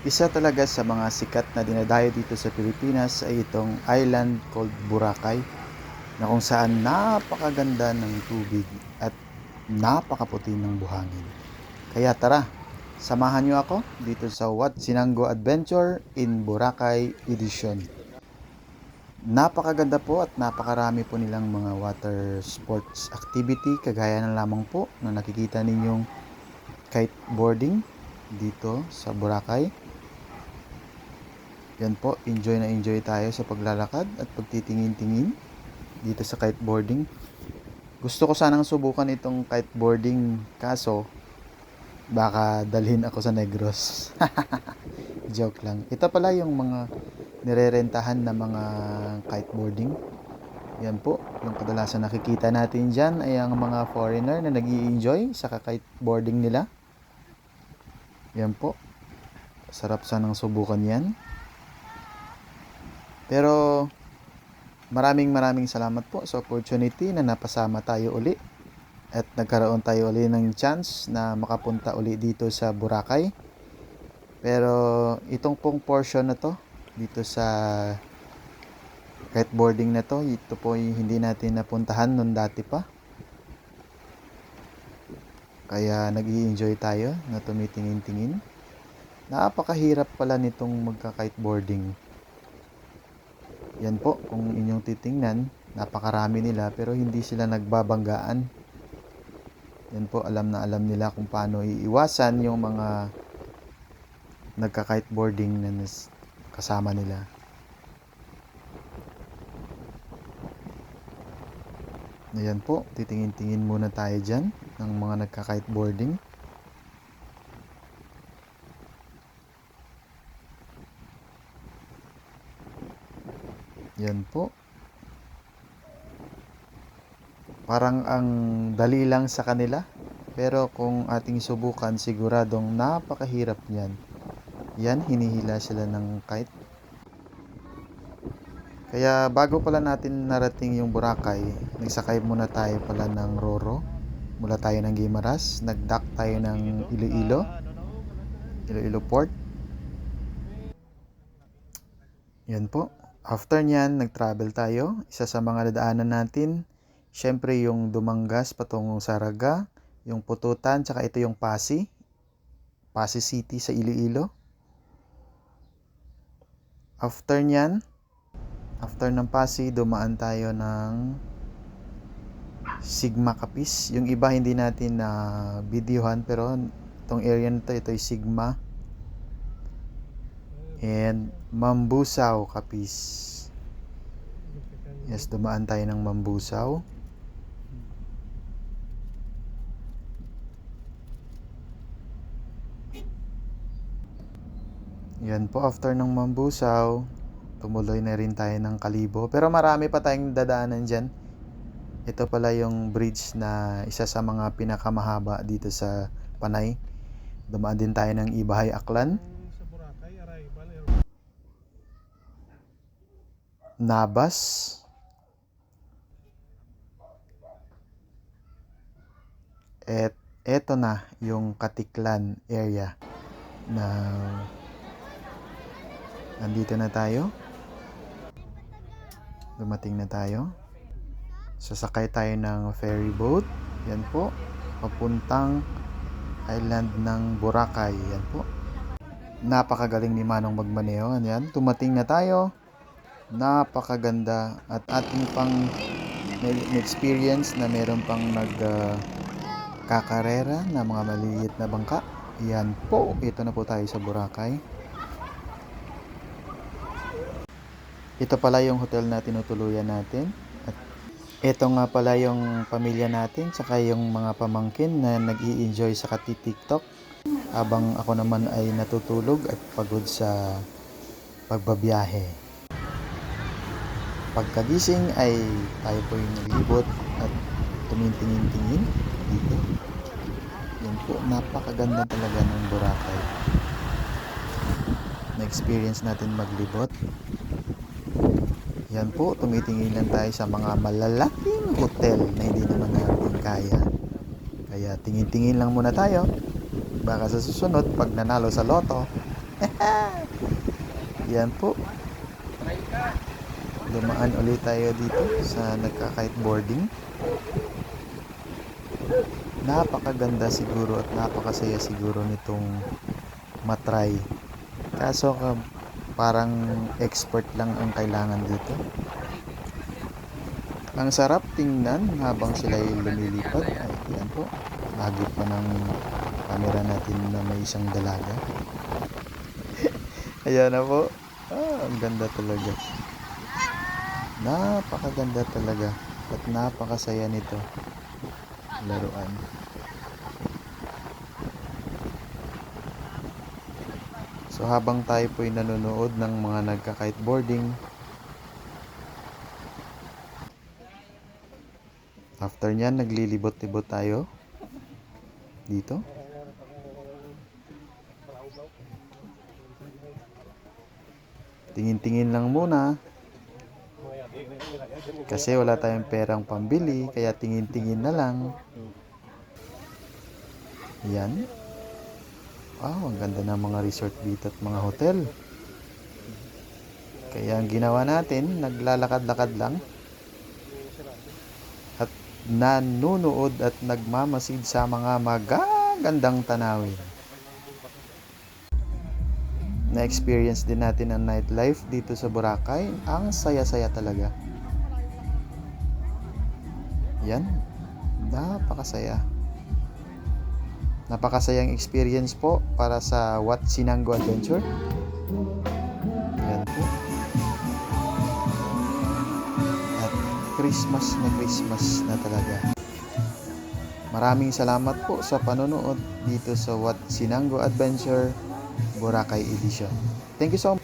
Isa talaga sa mga sikat na dinadayo dito sa Pilipinas ay itong island called Boracay na kung saan napakaganda ng tubig at napakaputi ng buhangin. Kaya tara, samahan niyo ako dito sa Wat Sinanggo Adventure in Boracay Edition. Napakaganda po at napakarami po nilang mga water sports activity kagaya na lamang po na nakikita ninyong kiteboarding dito sa Boracay. Yan po, enjoy na enjoy tayo sa paglalakad at pagtitingin-tingin dito sa kiteboarding. Gusto ko sanang subukan itong kiteboarding kaso baka dalhin ako sa Negros. Joke lang. Ito pala yung mga nirerentahan na mga kiteboarding. Yan po, yung kadalasan nakikita natin dyan ay ang mga foreigner na nag enjoy sa kiteboarding nila. Yan po. Sarap sanang subukan yan. Pero maraming maraming salamat po sa opportunity na napasama tayo uli at nagkaroon tayo uli ng chance na makapunta uli dito sa Boracay. Pero itong pong portion na to dito sa kiteboarding na to, ito po yung hindi natin napuntahan noon dati pa. Kaya nag enjoy tayo na tumitingin-tingin. Napakahirap pala nitong magka-kiteboarding. Yan po, kung inyong titingnan, napakarami nila pero hindi sila nagbabanggaan. Yan po, alam na alam nila kung paano iiwasan yung mga nagka-kiteboarding na kasama nila. Ayan po, titingin-tingin muna tayo dyan ng mga nagka-kiteboarding. Yan po. Parang ang dali lang sa kanila. Pero kung ating subukan, siguradong napakahirap niyan. Yan, hinihila sila ng kite. Kaya bago pala natin narating yung Boracay, nagsakay muna tayo pala ng Roro. Mula tayo ng Guimaras, nag-dock tayo ng Iloilo, Iloilo Port. Yan po. After nyan, nag-travel tayo. Isa sa mga dadaanan natin, syempre yung Dumangas patungong Saraga, yung Pututan, tsaka ito yung Pasi. Pasi City sa Iloilo. After nyan, after ng Pasi, dumaan tayo ng Sigma Capis. Yung iba hindi natin na videohan pero itong area na to, ito ay Sigma and Mambusaw Capis. Yes, dumaan tayo ng Mambusaw. Yan po, after ng Mambusaw, tumuloy na rin tayo ng Kalibo. Pero marami pa tayong dadaanan dyan. Ito pala yung bridge na isa sa mga pinakamahaba dito sa Panay. Dumaan din tayo ng Ibahay Aklan. sa Boracay, arrival, Nabas. At eto na yung Katiklan area na nandito na tayo. Dumating na tayo. Sasakay tayo ng ferry boat. Yan po. Papuntang island ng Boracay. Yan po. Napakagaling ni Manong magmaneho. Yan. Tumating na tayo napakaganda at ating pang experience na meron pang nag ah, kakarera na mga maliliit na bangka. Yan po, ito na po tayo sa Boracay. Ito pala yung hotel na tinutuluyan natin. At ito nga pala yung pamilya natin, tsaka yung mga pamangkin na nag enjoy sa kati-tiktok. Habang ako naman ay natutulog at pagod sa pagbabiyahe. Pagkagising ay tayo po yung naglibot at tumitingin-tingin dito. Yan po, napakaganda talaga ng Boracay. Na-experience natin maglibot. Yan po, tumitingin lang tayo sa mga malalaking hotel na hindi naman natin kaya. Kaya tingin-tingin lang muna tayo. Baka sa susunod, pag nanalo sa loto, Yan po. Dumaan ulit tayo dito sa nagka-kiteboarding. Napakaganda siguro at napakasaya siguro nitong matry. Kaso ka, parang expert lang ang kailangan dito. Ang sarap tingnan habang sila lumilipad. Ay, yan po. Hagip pa ng camera natin na may isang dalaga. Ayan na po. Ah, ang ganda talaga. Napakaganda talaga. At napakasaya nito. Laruan. So habang tayo po'y nanonood ng mga nagka-kiteboarding, after nyan, naglilibot-libot tayo dito. Tingin-tingin lang muna. Kasi wala tayong perang pambili, kaya tingin-tingin na lang. Yan. Wow, ang ganda ng mga resort dito at mga hotel. Kaya ang ginawa natin, naglalakad-lakad lang. At nanunood at nagmamasid sa mga magagandang tanawin. Na-experience din natin ang nightlife dito sa Boracay. Ang saya-saya talaga. Yan. Napakasaya. Napakasayang experience po para sa Wat Sinanggo Adventure. Yan po. At Christmas na Christmas na talaga. Maraming salamat po sa panonood dito sa Wat Sinanggo Adventure Boracay Edition. Thank you so much.